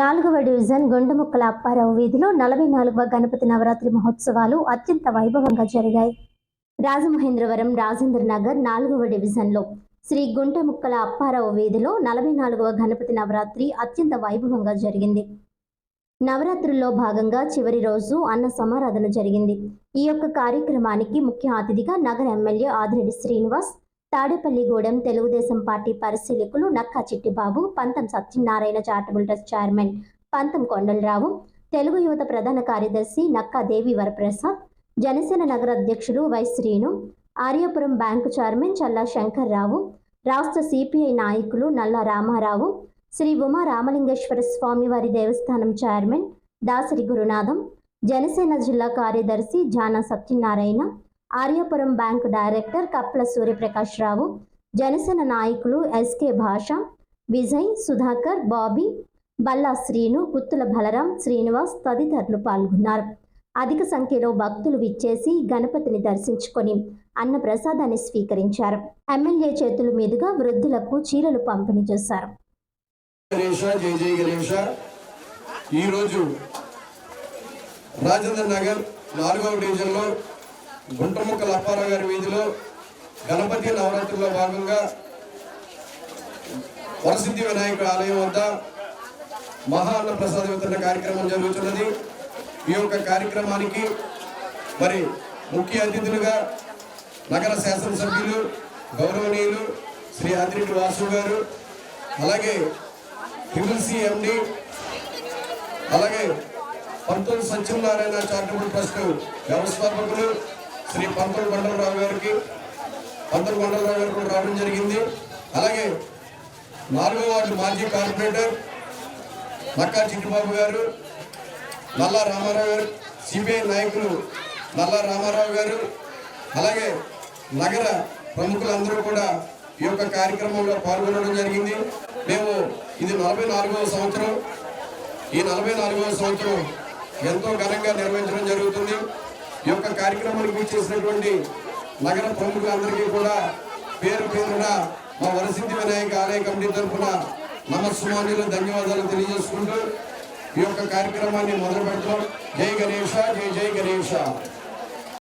నాలుగవ డివిజన్ గుండముక్కల అప్పారావు వీధిలో నలభై నాలుగవ గణపతి నవరాత్రి మహోత్సవాలు అత్యంత వైభవంగా జరిగాయి. రాజమహేంద్రవరం రాజేంద్ర నగర్ నాలుగవ డివిజన్లో శ్రీ గుంటముక్కల అప్పారావు వీధిలో నలభై నాలుగవ గణపతి నవరాత్రి అత్యంత వైభవంగా జరిగింది. నవరాత్రుల్లో భాగంగా చివరి రోజు అన్న సమారాధన జరిగింది. ఈ యొక్క కార్యక్రమానికి ముఖ్య అతిథిగా నగర ఎమ్మెల్యే ఆదిరెడ్డి శ్రీనివాస్ తాడేపల్లిగూడెం తెలుగుదేశం పార్టీ పరిశీలకులు నక్కా చిట్టిబాబు పంతం సత్యనారాయణ చారిటబుల్ ట్రస్ట్ చైర్మన్ పంతం కొండలరావు తెలుగు యువత ప్రధాన కార్యదర్శి నక్కా దేవి వరప్రసాద్ జనసేన నగర అధ్యక్షులు Y Srinu Aryapuram bank chairman Challa Shankar Rao రాష్ట్ర సిపిఐ నాయకులు నల్ల రామారావు శ్రీ ఉమా రామలింగేశ్వర స్వామివారి దేవస్థానం చైర్మన్ దాసరి గురునాథం జనసేన జిల్లా కార్యదర్శి జానా సత్యనారాయణ ఆర్యాపురం బ్యాంకు డైరెక్టర్ కప్ల సూర్యప్రకాష్ రావు జనసేన నాయకులు ఎస్కే భాష విజయ్ సుధాకర్ బాబీ బల్లా శ్రీను గుత్తుల బలరాం శ్రీనివాస్ తదితరులు పాల్గొన్నారు. అధిక సంఖ్యలో భక్తులు విచ్చేసి గణపతిని దర్శించుకొని అన్న ప్రసాదాన్ని స్వీకరించారు. ఎమ్మెల్యే చేతుల మీదుగా వృద్ధులకు చీరలు పంపిణీ చేశారు. ఈరోజు రాజేంద్ర నగర్ నాలుగవ డివిజన్లో గుంటముక్కల అప్పారావు గారి వీధిలో గణపతి నవరాత్రిలో భాగంగా వరసిద్ధి వినాయకుడు ఆలయం వద్ద మహాన్న ప్రసాద వితరణ కార్యక్రమం జరుగుతున్నది. ఈ యొక్క కార్యక్రమానికి మరి ముఖ్య అతిథులుగా నగర శాసనసభ్యులు గౌరవనీయులు శ్రీ ఆదిరెడ్డి వాసు గారు అలాగే హిమిల్సీ ఎండి అలాగే పంతులు సత్యనారాయణ చారిటబుల్ ట్రస్ట్ వ్యవస్థాపకులు శ్రీ పంతులు మండలరావు గారికి పంతులు మండలరావు గారికి కూడా రావడం జరిగింది. అలాగే నాలుగో వార్డు మాజీ కార్పొరేటర్ నక్కా చిట్టిబాబు గారు నల్లా రామారావు గారు సిపిఐ నాయకులు నల్లా రామారావు గారు అలాగే నగర ప్రముఖులందరూ కూడా ఈ యొక్క కార్యక్రమంలో పాల్గొనడం జరిగింది. మేము ఇది నలభై నాలుగవ సంవత్సరం. ఈ నలభై నాలుగవ సంవత్సరం ఎంతో ఘనంగా నిర్వహించడం జరుగుతుంది. ఈ యొక్క కార్యక్రమానికి ఇచ్చేసినటువంటి నగర ప్రముఖులందరికీ కూడా పేరు పేరున మా వరసిద్ధి వినాయక ఆలయ కమిటీ తరఫున నమస్సుమాన్యులు ధన్యవాదాలు తెలియజేసుకుంటూ ఈ యొక్క కార్యక్రమాన్ని మొదలు పెడతాం జై గణేష జై జై గణేష.